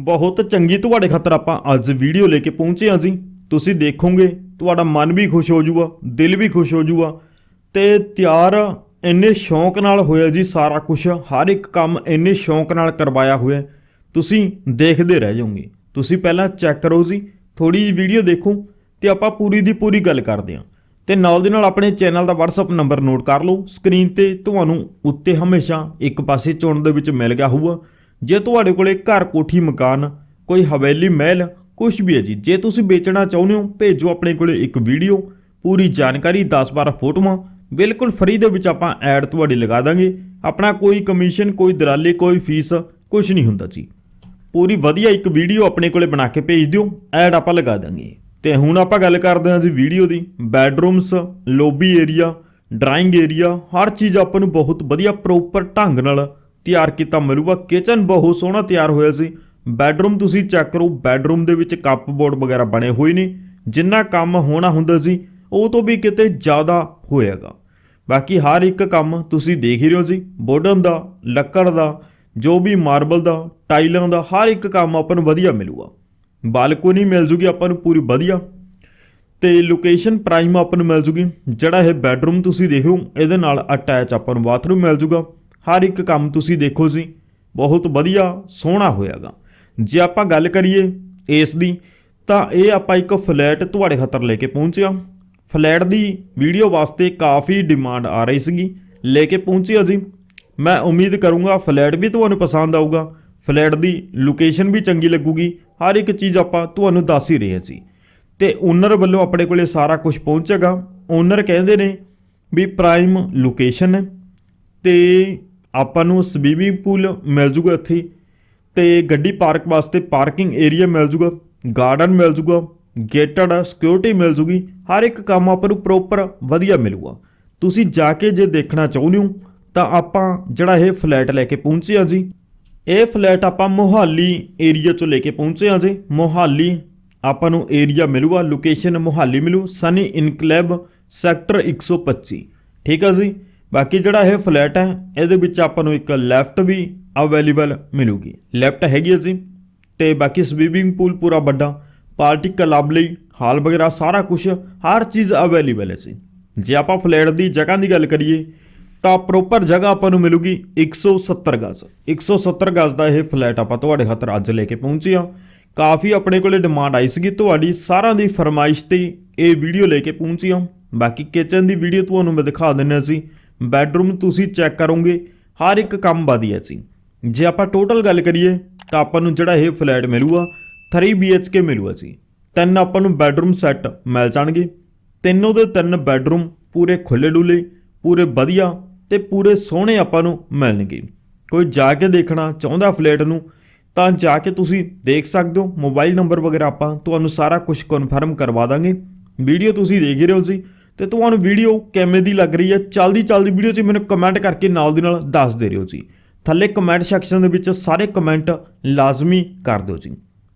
ਬਹੁਤ ਚੰਗੀ ਤੁਹਾਡੇ ਖਾਤਰ ਆਪਾਂ ਅੱਜ ਵੀਡੀਓ ਲੈ ਕੇ ਪਹੁੰਚੇ ਹਾਂ ਜੀ। ਤੁਸੀਂ ਦੇਖੋਗੇ, ਤੁਹਾਡਾ ਮਨ ਵੀ ਖੁਸ਼ ਹੋ ਜਾਊਗਾ, ਦਿਲ ਵੀ ਖੁਸ਼ ਹੋ ਜਾਊਗਾ ਤੇ ਤਿਆਰ ਇੰਨੇ ਸ਼ੌਂਕ ਨਾਲ ਹੋਇਆ ਜੀ ਸਾਰਾ ਕੁਝ ਹਰ ਇੱਕ ਕੰਮ ਇੰਨੇ ਸ਼ੌਂਕ ਨਾਲ ਕਰਵਾਇਆ ਹੋਇਆ। ਤੁਸੀਂ ਦੇਖਦੇ ਰਹਿ ਜਾਓਗੇ। ਤੁਸੀਂ ਪਹਿਲਾਂ ਚੈੱਕ ਕਰੋ ਜੀ ਥੋੜੀ ਜਿਹੀ ਵੀਡੀਓ ਦੇਖੋ ਤੇ ਆਪਾਂ ਪੂਰੀ ਦੀ ਪੂਰੀ ਗੱਲ ਕਰਦੇ ਹਾਂ। ਤੇ ਨਾਲ ਦੇ ਨਾਲ ਆਪਣੇ ਚੈਨਲ ਦਾ WhatsApp ਨੰਬਰ ਨੋਟ ਕਰ ਲਓ। ਸਕਰੀਨ ਤੇ ਤੁਹਾਨੂੰ ਉੱਤੇ ਹਮੇਸ਼ਾ ਇੱਕ ਪਾਸੇ ਚੁਣਨ ਦੇ ਵਿੱਚ ਮਿਲ ਗਿਆ ਹੋਊਗਾ। ਜੇ ਤੁਹਾਡੇ ਕੋਲੇ ਘਰ ਕੋਠੀ, ਮਕਾਨ, ਕੋਈ ਹਵੇਲੀ, ਮਹਿਲ ਕੁਝ ਵੀ ਹੈ ਜੀ, ਜੇ ਤੁਸੀਂ ਵੇਚਣਾ ਚਾਹੁੰਦੇ ਹੋ, ਭੇਜੋ ਆਪਣੇ ਕੋਲੇ ਇੱਕ ਵੀਡੀਓ, ਪੂਰੀ ਜਾਣਕਾਰੀ 10-12 ਫੋਟੋਆਂ, ਬਿਲਕੁਲ ਫ੍ਰੀ ਦੇ ਵਿੱਚ ਆਪਾਂ ਐਡ ਤੁਹਾਡੀ ਲਗਾ ਦਾਂਗੇ। ਆਪਣਾ ਕੋਈ ਕਮਿਸ਼ਨ ਕੋਈ ਦਲਾਲੀ, ਕੋਈ ਫੀਸ ਕੁਝ ਨਹੀਂ ਹੁੰਦਾ ਜੀ। ਪੂਰੀ ਵਧੀਆ ਇੱਕ ਵੀਡੀਓ ਆਪਣੇ ਕੋਲੇ ਬਣਾ ਕੇ ਭੇਜ ਦਿਓ ਐਡ ਆਪਾਂ ਲਗਾ ਦਾਂਗੇ। ਤੇ ਹੁਣ ਆਪਾਂ ਗੱਲ ਕਰਦੇ ਹਾਂ ਜੀ ਵੀਡੀਓ ਦੀ। Bedrooms lobby area drawing area ਹਰ ਚੀਜ਼ ਆਪਾਂ ਨੂੰ ਬਹੁਤ ਵਧੀਆ ਪ੍ਰੋਪਰ ਢੰਗ ਨਾਲ ਤਿਆਰ ਕੀਤਾ ਮਿਲੂਗਾ। ਕਿਚਨ ਬਹੁਤ ਸੋਹਣਾ ਤਿਆਰ ਹੋਇਆ ਸੀ। ਬੈਡਰੂਮ ਤੁਸੀਂ ਚੈੱਕ ਕਰੋ ਬੈਡਰੂਮ ਦੇ ਵਿੱਚ ਕੱਪ ਬੋਰਡ ਵਗੈਰਾ ਬਣੇ ਹੋਏ ਨੇ। ਜਿੰਨਾ ਕੰਮ ਹੋਣਾ ਹੁੰਦਾ ਸੀ, ਉਹ ਤੋਂ ਵੀ ਕਿਤੇ ਜ਼ਿਆਦਾ ਹੋਏਗਾ ਬਾਕੀ ਹਰ ਇੱਕ ਕੰਮ ਤੁਸੀਂ ਦੇਖ ਹੀ ਰਹੇ ਹੋ ਜੀ। ਬੋਡਨ ਦਾ, ਲੱਕੜ ਦਾ, ਜੋ ਵੀ ਮਾਰਬਲ ਦਾ, ਟਾਈਲਾਂ ਦਾ, ਹਰ ਇੱਕ ਕੰਮ ਆਪਾਂ ਨੂੰ ਵਧੀਆ ਮਿਲੂਗਾ। ਬਾਲਕੋਨੀ ਮਿਲ ਜੂਗੀ ਆਪਾਂ ਨੂੰ ਪੂਰੀ ਵਧੀਆ। ਤੇ ਲੋਕੇਸ਼ਨ ਪ੍ਰਾਈਮ ਆਪਾਂ ਨੂੰ ਮਿਲ ਜੂਗੀ। ਜਿਹੜਾ ਇਹ ਬੈਡਰੂਮ ਤੁਸੀਂ ਦੇਖ ਰਹੇ ਹੋ, ਇਹਦੇ ਨਾਲ ਅਟੈਚ ਆਪਾਂ ਨੂੰ ਬਾਥਰੂਮ ਮਿਲ ਜੂਗਾ। ਹਰ ਇੱਕ ਕੰਮ ਤੁਸੀਂ ਦੇਖੋ ਜੀ, ਬਹੁਤ ਵਧੀਆ, ਸੋਹਣਾ ਹੋਇਆਗਾ। ਜੇ ਆਪਾਂ ਗੱਲ ਕਰੀਏ ਇਸ ਦੀ, ਤਾਂ ਇਹ ਆਪਾਂ ਇੱਕ ਫਲੈਟ ਤੁਹਾਡੇ ਖਾਤਰ ਲੈ ਕੇ ਪਹੁੰਚਿਆ। ਫਲੈਟ ਦੀ ਵੀਡੀਓ ਵਾਸਤੇ ਕਾਫੀ ਡਿਮਾਂਡ ਆ ਰਹੀ ਸੀਗੀ, ਲੈ ਕੇ ਪਹੁੰਚਿਆ ਜੀ। ਮੈਂ ਉਮੀਦ ਕਰੂੰਗਾ ਫਲੈਟ ਵੀ ਤੁਹਾਨੂੰ ਪਸੰਦ ਆਊਗਾ। ਫਲੈਟ ਦੀ ਲੋਕੇਸ਼ਨ ਵੀ ਚੰਗੀ ਲੱਗੂਗੀ। ਹਰ ਇੱਕ ਚੀਜ਼ ਆਪਾਂ ਤੁਹਾਨੂੰ ਦੱਸ ਹੀ ਰਹੇ ਹਾਂ ਜੀ। ਤੇ ਓਨਰ ਵੱਲੋਂ ਆਪਣੇ ਕੋਲੇ ਸਾਰਾ ਕੁਝ ਪਹੁੰਚੇਗਾ। ਓਨਰ ਕਹਿੰਦੇ ਨੇ ਵੀ ਪ੍ਰਾਈਮ ਲੋਕੇਸ਼ਨ ਹੈ। ਤੇ ਆਪਾਂ ਨੂੰ ਸਵੀਮਿੰਗ ਪੂਲ ਮਿਲ ਜੂਗਾ ਇੱਥੇ ਤੇ ਗੱਡੀ ਪਾਰਕ ਵਾਸਤੇ ਪਾਰਕਿੰਗ ਏਰੀਆ ਮਿਲ ਜੂਗਾ, ਗਾਰਡਨ ਮਿਲ ਜੂਗਾ ਗੇਟਡ ਸਿਕਿਉਰਿਟੀ ਮਿਲ ਜੂਗੀ, ਹਰ ਇੱਕ ਕੰਮ ਆਪਾਂ ਨੂੰ ਪ੍ਰੋਪਰ ਵਧੀਆ ਮਿਲੂਗਾ। ਤੁਸੀਂ ਜਾ ਕੇ ਜੇ ਦੇਖਣਾ ਚਾਹੁੰਦੇ ਹੋ, ਤਾਂ ਆਪਾਂ ਜਿਹੜਾ ਇਹ ਫਲੈਟ ਲੈ ਕੇ ਪਹੁੰਚੇ ਹਾਂ ਜੀ, ਇਹ ਫਲੈਟ ਆਪਾਂ ਮੋਹਾਲੀ ਏਰੀਆ ਚੋਂ ਲੈ ਕੇ ਪਹੁੰਚੇ ਹਾਂ ਜੀ। ਮੋਹਾਲੀ ਆਪਾਂ ਨੂੰ ਏਰੀਆ ਮਿਲੂਗਾ ਲੋਕੇਸ਼ਨ ਮੋਹਾਲੀ ਮਿਲੂ ਸਨੀ ਇਨਕਲੇਵ ਸੈਕਟਰ 125 ਠੀਕ ਆ ਜੀ? ਬਾਕੀ ਜਿਹੜਾ ਇਹ ਫਲੈਟ ਹੈ, ਇਹਦੇ ਵਿੱਚ ਆਪਾਂ ਨੂੰ ਇੱਕ ਲੈਫਟ ਵੀ ਅਵੇਲੇਬਲ ਮਿਲੂਗੀ। ਲੈਫਟ ਹੈਗੀ ਹੈ ਜੀ। ਤੇ ਬਾਕੀ ਸਵੀਮਿੰਗ ਪੂਲ ਪੂਰਾ ਵੱਡਾ। ਪਾਰਟੀ ਕਲੱਬ ਲਈ ਹਾਲ ਵਗੈਰਾ ਸਾਰਾ ਕੁਝ ਹਰ ਚੀਜ਼ ਅਵੇਲੇਬਲ ਹੈ ਜੀ। ਜੇ ਆਪਾਂ ਫਲੈਟ ਦੀ ਜਗ੍ਹਾ ਦੀ ਗੱਲ ਕਰੀਏ, ਤਾਂ ਪ੍ਰੋਪਰ ਜਗ੍ਹਾ ਆਪਾਂ ਨੂੰ ਮਿਲੂਗੀ 170 ਗਜ਼। 170 ਗਜ਼ ਦਾ ਇਹ ਫਲੈਟ ਆਪਾਂ ਤੁਹਾਡੇ ਖਾਤਰ ਅੱਜ ਲੈ ਕੇ ਪਹੁੰਚੇ ਹਾਂ। ਕਾਫੀ ਆਪਣੇ ਕੋਲੇ ਡਿਮਾਂਡ ਆਈ ਸੀਗੀ ਤੁਹਾਡੀ, ਸਾਰਿਆਂ ਦੀ ਫਰਮਾਇਸ਼ ਤੇ ਇਹ ਵੀਡੀਓ ਲੈ ਕੇ ਪਹੁੰਚੀ ਹਾਂ। ਬਾਕੀ ਕਿਚਨ ਦੀ ਵੀਡੀਓ ਤੁਹਾਨੂੰ ਮੈਂ ਦਿਖਾ ਦਿੰਨਾ ਸੀ ਬੈਡਰੂਮ ਤੁਸੀਂ ਚੈੱਕ ਕਰੋਗੇ, ਹਰ ਇੱਕ ਕੰਮ ਵਧੀਆ ਸੀ। ਜੇ ਆਪਾਂ ਟੋਟਲ ਗੱਲ ਕਰੀਏ, ਤਾਂ ਆਪਾਂ ਨੂੰ ਜਿਹੜਾ ਇਹ ਫਲੈਟ ਮਿਲੂਗਾ 3 BHK ਮਿਲੂਗਾ ਜੀ। ਤਿੰਨ ਆਪਾਂ ਨੂੰ ਬੈਡਰੂਮ ਸੈੱਟ ਮਿਲ ਜਾਣਗੇ। ਤਿੰਨੋਂ ਦੇ ਤਿੰਨ ਬੈਡਰੂਮ ਪੂਰੇ ਖੁੱਲੇ ਡੁੱਲੇ ਪੂਰੇ ਵਧੀਆ ਤੇ ਪੂਰੇ ਸੋਹਣੇ ਆਪਾਂ ਨੂੰ ਮਿਲਣਗੇ। ਕੋਈ ਜਾ ਕੇ ਦੇਖਣਾ ਚਾਹੁੰਦਾ ਫਲੈਟ ਨੂੰ, ਤਾਂ ਜਾ ਕੇ ਤੁਸੀਂ ਦੇਖ ਸਕਦੇ ਹੋ। ਮੋਬਾਈਲ ਨੰਬਰ ਵਗੈਰਾ ਆਪਾਂ ਤੁਹਾਨੂੰ ਸਾਰਾ ਕੁਝ ਕਨਫਰਮ ਕਰਵਾ ਦਾਂਗੇ। ਵੀਡੀਓ ਤੁਸੀਂ ਦੇਖ ਹੀ ਰਹੇ ਹੋ ਜੀ। ਤੇ ਤੁਹਾਨੂੰ ਵੀਡੀਓ ਕਿਵੇਂ ਦੀ ਲੱਗ ਰਹੀ ਹੈ, ਚਲਦੀ ਚਲਦੀ ਵੀਡੀਓ 'ਚ ਮੈਨੂੰ ਕਮੈਂਟ ਕਰਕੇ ਨਾਲ ਦੀ ਨਾਲ ਦੱਸ ਦੇ ਰਿਓ ਜੀ। ਥੱਲੇ ਕਮੈਂਟ ਸੈਕਸ਼ਨ ਦੇ ਵਿੱਚ ਸਾਰੇ ਕਮੈਂਟ ਲਾਜ਼ਮੀ ਕਰ ਦਿਓ ਜੀ।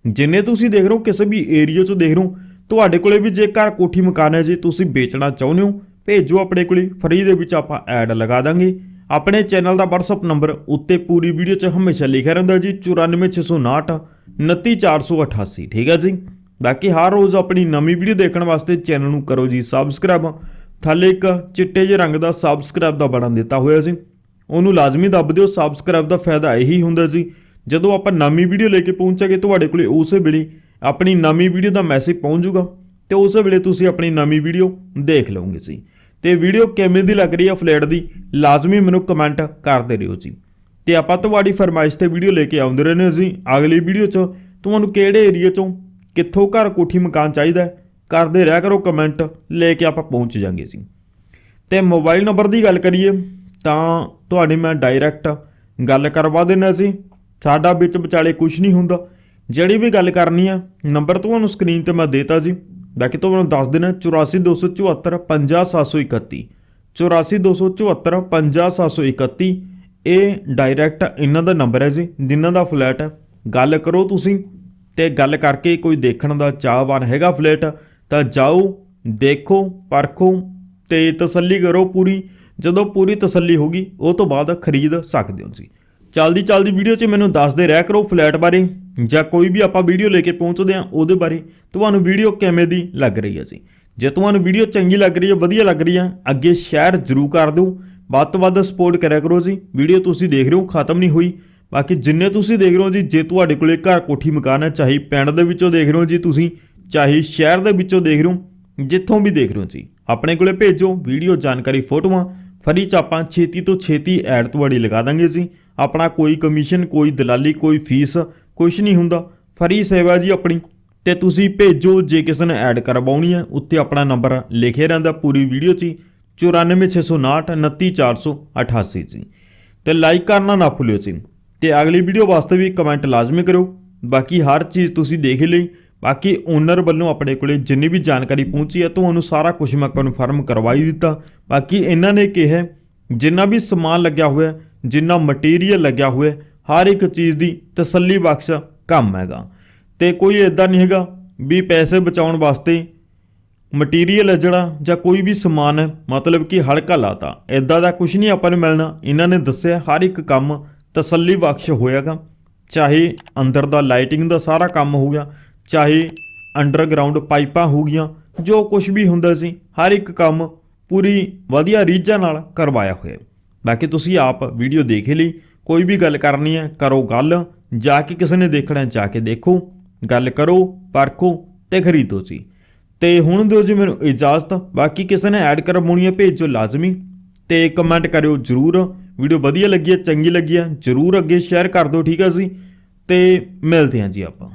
ਜਿੰਨੇ ਤੁਸੀਂ ਦੇਖ ਰਹੇ ਹੋ, ਕਿਸੇ ਵੀ ਏਰੀਆ 'ਚੋਂ ਦੇਖ ਰਹੇ ਹੋ, ਤੁਹਾਡੇ ਕੋਲੇ ਵੀ ਜੇ ਘਰ ਕੋਠੀ ਮਕਾਨ ਹੈ ਜੇ, ਤੁਸੀਂ ਵੇਚਣਾ ਚਾਹੁੰਦੇ ਹੋ, ਭੇਜੋ ਆਪਣੇ ਕੋਲੇ ਫ੍ਰੀ ਦੇ ਵਿੱਚ ਆਪਾਂ ਐਡ ਲਗਾ ਦਾਂਗੇ। ਆਪਣੇ ਚੈਨਲ ਦਾ WhatsApp ਨੰਬਰ ਉੱਤੇ ਪੂਰੀ ਵੀਡੀਓ 'ਚ ਹਮੇਸ਼ਾ ਲਿਖਿਆ ਰਹਿੰਦਾ ਜੀ 94659 29488 ਠੀਕ ਹੈ ਜੀ? ਬਾਕੀ ਹਰ ਰੋਜ਼ ਆਪਣੀ ਨਵੀਂ ਵੀਡੀਓ ਦੇਖਣ ਵਾਸਤੇ ਚੈਨਲ ਨੂੰ ਕਰੋ ਜੀ ਸਬਸਕ੍ਰਾਈਬ। ਥੱਲੇ ਇੱਕ ਚਿੱਟੇ ਜਿਹੇ ਰੰਗ ਦਾ ਸਬਸਕ੍ਰਾਈਬ ਦਾ ਬਟਨ ਦਿੱਤਾ ਹੋਇਆ ਸੀ। ਉਹਨੂੰ ਲਾਜ਼ਮੀ ਦੱਬ ਦਿਓ, ਸਬਸਕ੍ਰਾਈਬ ਦਾ ਫਾਇਦਾ ਇਹੀ ਹੁੰਦਾ ਜੀ ਜਦੋਂ ਆਪਾਂ ਨਵੀਂ ਵੀਡੀਓ ਲੈ ਕੇ ਪਹੁੰਚਾਂਗੇ ਤੁਹਾਡੇ ਕੋਲੇ ਉਸੇ ਵੇਲੇ ਆਪਣੀ ਨਵੀਂ ਵੀਡੀਓ ਦਾ ਮੈਸੇਜ ਪਹੁੰਚ ਜਾਊਗਾ। ਤੇ ਉਸੇ ਵੇਲੇ ਤੁਸੀਂ ਆਪਣੀ ਨਵੀਂ ਵੀਡੀਓ ਦੇਖ ਲਓਗੇ ਜੀ। ਤੇ ਵੀਡੀਓ ਕਿਵੇਂ ਦੀ ਲੱਗ ਰਹੀ ਹੈ ਫਲੈਟ ਦੀ, ਲਾਜ਼ਮੀ ਮੈਨੂੰ ਕਮੈਂਟ ਕਰਦੇ ਰਹੋ ਜੀ। ਤੇ ਆਪਾਂ ਤੁਹਾਡੀ ਫਰਮਾਇਸ਼ ਤੇ ਵੀਡੀਓ ਲੈ ਕੇ ਆਉਂਦੇ ਰਹਿੰਦੇ ਹਾਂ ਜੀ। ਅਗਲੀ ਵੀਡੀਓ 'ਚ ਤੁਹਾਨੂੰ ਕਿਹੜੇ ਏਰੀਆ 'ਚੋਂ ਕਿੱਥੋਂ ਘਰ ਕੋਠੀ ਮਕਾਨ ਚਾਹੀਦਾ ਹੈ, ਕਰਦੇ ਰਹਿ ਕਰੋ ਕਮੈਂਟ ਲੈ ਕੇ ਆਪਾਂ ਪਹੁੰਚ ਜਾਾਂਗੇ ਜੀ ਤੇ ਮੋਬਾਈਲ ਨੰਬਰ ਦੀ ਗੱਲ ਕਰੀਏ ਤਾਂ ਤੁਹਾਡੀ ਮੈਂ ਡਾਇਰੈਕਟ ਗੱਲ ਕਰਵਾ ਦੇਣਾ ਸੀ। ਸਾਡਾ ਵਿੱਚ ਵਿਚਾਲੇ ਕੁਝ ਨਹੀਂ ਹੁੰਦਾ। ਜਿਹੜੀ ਵੀ ਗੱਲ ਕਰਨੀ ਆ ਨੰਬਰ ਤੁਹਾਨੂੰ ਸਕਰੀਨ ਤੇ ਮੈਂ ਦੇਤਾ ਜੀ ਬਾਕੀ ਤੁਹਾਨੂੰ ਦੱਸ ਦੇਣਾ 84274 50731 84274 50731 ਇਹ ਡਾਇਰੈਕਟ ਇਹਨਾਂ ਦਾ ਨੰਬਰ ਹੈ ਜੀ ਜਿਨ੍ਹਾਂ ਦਾ ਫਲੈਟ ਹੈ। ਗੱਲ ਕਰੋ ਤੁਸੀਂ। ਤੇ ਗੱਲ ਕਰਕੇ ਕੋਈ ਦੇਖਣ ਦਾ ਚਾਹਵਾਨ ਹੈਗਾ ਫਲੈਟ, ਤਾਂ ਜਾਓ, ਦੇਖੋ, ਪਰਖੋ ਤੇ ਤਸੱਲੀ ਕਰੋ ਪੂਰੀ। ਜਦੋਂ ਪੂਰੀ ਤਸੱਲੀ ਹੋਗੀ ਉਹ ਤੋਂ ਬਾਅਦ ਖਰੀਦ ਸਕਦੇ ਹੋ ਤੁਸੀਂ। ਚਲਦੀ ਚਲਦੀ ਵੀਡੀਓ 'ਚ ਮੈਨੂੰ ਦੱਸਦੇ ਰਹਿ ਕਰੋ ਫਲੈਟ ਬਾਰੇ, ਜਾਂ ਕੋਈ ਵੀ ਆਪਾਂ ਵੀਡੀਓ ਲੈ ਕੇ ਪਹੁੰਚਦੇ ਹਾਂ ਉਹਦੇ ਬਾਰੇ। ਤੁਹਾਨੂੰ ਵੀਡੀਓ ਕਿਵੇਂ ਦੀ ਲੱਗ ਰਹੀ ਹੈ ਜੀ? ਜੇ ਤੁਹਾਨੂੰ ਵੀਡੀਓ ਚੰਗੀ ਲੱਗ ਰਹੀ ਹੈ, ਵਧੀਆ ਲੱਗ ਰਹੀ ਹੈ, ਅੱਗੇ ਸ਼ੇਅਰ ਜ਼ਰੂਰ ਕਰ ਦਿਓ। ਵੱਧ ਤੋਂ ਵੱਧ ਸਪੋਰਟ ਕਰਿਆ ਕਰੋ ਜੀ। ਵੀਡੀਓ ਤੁਸੀਂ ਦੇਖ ਰਹੇ ਹੋ, ਖਤਮ ਨਹੀਂ ਹੋਈ। ਬਾਕੀ ਜਿੰਨੇ ਤੁਸੀਂ ਦੇਖ ਰਹੇ ਹੋ ਜੀ, ਜੇ ਤੁਹਾਡੇ ਕੋਲੇ ਘਰ ਕੋਠੀ ਮਕਾਨ ਹੈ, ਚਾਹੇ ਪਿੰਡ ਦੇ ਵਿੱਚੋਂ ਦੇਖ ਰਹੇ ਹੋ ਜੀ ਤੁਸੀਂ, ਚਾਹੇ ਸ਼ਹਿਰ ਦੇ ਵਿੱਚੋਂ ਦੇਖ ਰਹੇ ਹੋ, ਜਿੱਥੋਂ ਵੀ ਦੇਖ ਰਹੇ ਹੋ ਜੀ, ਆਪਣੇ ਕੋਲੇ ਭੇਜੋ, ਵੀਡੀਓ ਜਾਣਕਾਰੀ, ਫੋਟੋਆਂ, ਫਰੀ ਚ ਆਪਾਂ ਛੇਤੀ ਤੋਂ ਛੇਤੀ ਐਡ ਤੁਹਾਡੀ ਲਗਾ ਦਾਂਗੇ ਜੀ। ਆਪਣਾ ਕੋਈ ਕਮਿਸ਼ਨ, ਕੋਈ ਦਲਾਲੀ, ਕੋਈ ਫੀਸ ਕੁਝ ਨਹੀਂ ਹੁੰਦਾ, ਫਰੀ ਸੇਵਾ ਜੀ ਆਪਣੀ। ਤੇ ਤੁਸੀਂ ਭੇਜੋ, ਜੇ ਕਿਸੇ ਨੇ ਐਡ ਕਰਵਾਉਣੀ ਹੈ ਉੱਤੇ ਆਪਣਾ ਨੰਬਰ ਲਿਖਿਆ ਰਹਿੰਦਾ ਪੂਰੀ ਵੀਡੀਓ 'ਚ ਹੀ 94659 29488 ਜੀ। ਤੇ ਲਾਈਕ ਕਰਨਾ ਨਾ ਭੁੱਲਿਓ ਜੀ। ਤੇ ਅਗਲੀ ਵੀਡੀਓ ਵਾਸਤੇ ਵੀ ਕਮੈਂਟ ਲਾਜ਼ਮੀ ਕਰੋ ਬਾਕੀ ਹਰ ਚੀਜ਼ ਤੁਸੀਂ ਦੇਖ ਲਈ। ਬਾਕੀ ਓਨਰ ਵੱਲੋਂ ਆਪਣੇ ਕੋਲੇ ਜਿੰਨੀ ਵੀ ਜਾਣਕਾਰੀ ਪਹੁੰਚੀ ਹੈ, ਤੁਹਾਨੂੰ ਸਾਰਾ ਕੁਝ ਮੈਂ ਕਨਫਰਮ ਕਰਵਾਈ ਦਿੱਤਾ। ਬਾਕੀ ਇਹਨਾਂ ਨੇ ਕਿਹਾ ਜਿੰਨਾ ਵੀ ਸਮਾਨ ਲੱਗਿਆ ਹੋਇਆ, ਜਿੰਨਾ ਮਟੀਰੀਅਲ ਲੱਗਿਆ ਹੋਇਆ, ਹਰ ਇੱਕ ਚੀਜ਼ ਦੀ ਤਸੱਲੀ ਬਖਸ਼ ਕੰਮ ਹੈਗਾ। ਤੇ ਕੋਈ ਇਦਾਂ ਨਹੀਂ ਹੈਗਾ ਵੀ ਪੈਸੇ ਬਚਾਉਣ ਵਾਸਤੇ ਮਟੀਰੀਅਲ ਹੈ ਜਿਹੜਾ, ਜਾਂ ਕੋਈ ਵੀ ਸਮਾਨ ਹੈ, ਮਤਲਬ ਕਿ ਹਲਕਾ ਲਾਤਾ। ਇਦਾਂ ਦਾ ਕੁਝ ਨਹੀਂ ਆਪਾਂ ਨੂੰ ਮਿਲਣਾ। ਇਹਨਾਂ ਨੇ ਦੱਸਿਆ, ਹਰ ਇੱਕ ਕੰਮ ਤਸੱਲੀ ਬਖਸ਼ ਹੋਇਆਗਾ। ਚਾਹੇ ਅੰਦਰ ਦਾ ਲਾਈਟਿੰਗ ਦਾ ਸਾਰਾ ਕੰਮ ਹੋ ਗਿਆ ਚਾਹੇ ਅੰਡਰਗਰਾਉਂਡ ਪਾਈਪਾਂ ਹੋ ਗਈਆਂ ਜੋ ਕੁਝ ਵੀ ਹੁੰਦਾ ਸੀ, ਹਰ ਇੱਕ ਕੰਮ ਪੂਰੀ ਵਧੀਆ ਰੀਝਾਂ ਨਾਲ ਕਰਵਾਇਆ ਹੋਇਆ। ਬਾਕੀ ਤੁਸੀਂ ਆਪ ਵੀਡੀਓ ਦੇਖ ਲਈ, ਕੋਈ ਵੀ ਗੱਲ ਕਰਨੀ ਹੈ, ਕਰੋ ਗੱਲ, ਜਾ ਕੇ ਕਿਸੇ ਨੇ ਦੇਖਣਾ ਜਾ ਕੇ ਦੇਖੋ, ਗੱਲ ਕਰੋ, ਪਰਖੋ ਤੇ ਖਰੀਦੋ ਜੀ। ਤੇ ਹੁਣ ਦਿਓ ਜੀ ਮੈਨੂੰ ਇਜਾਜ਼ਤ, ਬਾਕੀ ਕਿਸੇ ਨੇ ਐਡ ਕਰਵਾਉਣੀ ਹੈ, ਭੇਜੋ ਲਾਜ਼ਮੀ। ਤੇ ਕਮੈਂਟ ਕਰਿਓ ਜਰੂਰ। ਵੀਡੀਓ ਵਧੀਆ ਲੱਗੀ ਹੈ, ਚੰਗੀ ਲੱਗੀ ਹੈ, ਜਰੂਰ ਅੱਗੇ ਸ਼ੇਅਰ ਕਰ ਦਿਓ, ਠੀਕ ਹੈ ਜੀ? ਤੇ ਮਿਲਦੇ ਹਾਂ ਜੀ ਆਪਾਂ।